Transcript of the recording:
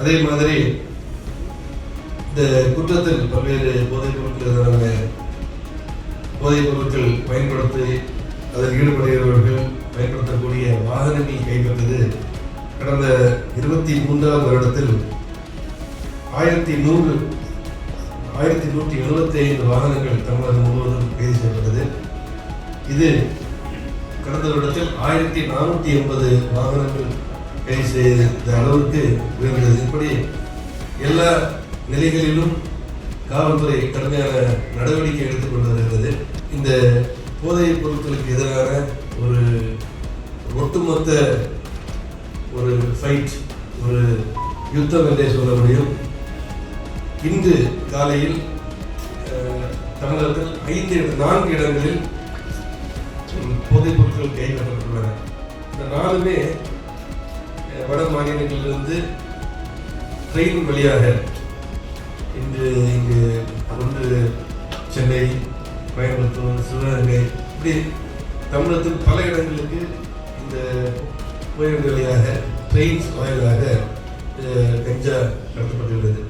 அதே மாதிரி இந்த குற்றத்தில் பல்வேறு போதைப் பொருட்கள் போதைப் பொருட்கள் பயன்படுத்தி அதில் ஈடுபடுகிறவர்கள் பயன்படுத்தக்கூடிய வாகனங்கள் கைப்பற்றது. கடந்த இருபத்தி மூன்றாம் வருடத்தில் ஆயிரத்தி நூறு ஆயிரத்தி நூற்றி எழுபத்தி ஐந்து வாகனங்கள் தமிழகம் முழுவதும் கைது செய்யப்பட்டது. இது கடந்த வருடத்தில் ஆயிரத்தி நானூற்றி எண்பது வாகனங்கள் கைது செய்த அளவுக்கு உயர்ந்தது இப்படி எல்லா நிலைகளிலும் காவல்துறை கடுமையான நடவடிக்கை எடுத்துக்கொண்டு வருகிறது இந்த போதைப் பொருட்களுக்கு எதிரான ஒரு ஒட்டுமொத்த ஒரு ஃபைட் ஒரு யுத்தம் என்றே சொல்ல முடியும். இன்று காலையில் தமிழர்கள் தமிழகத்தில் ஐந்து நான்கு இடங்களில் போதைப் பொருட்கள் கைப்பற்றப்பட்டுள்ளன. இந்த நாலுமே வட மாநிலங்களிலிருந்து ட்ரெயின் வழியாக இன்று இங்கு தொடர்ந்து சென்னை கோயம்புத்தூர் சிவகங்கை இப்படி தமிழகத்தில் பல இடங்களுக்கு இந்த கோயில் வழியாக ட்ரெயின்ஸ் வாயிலாக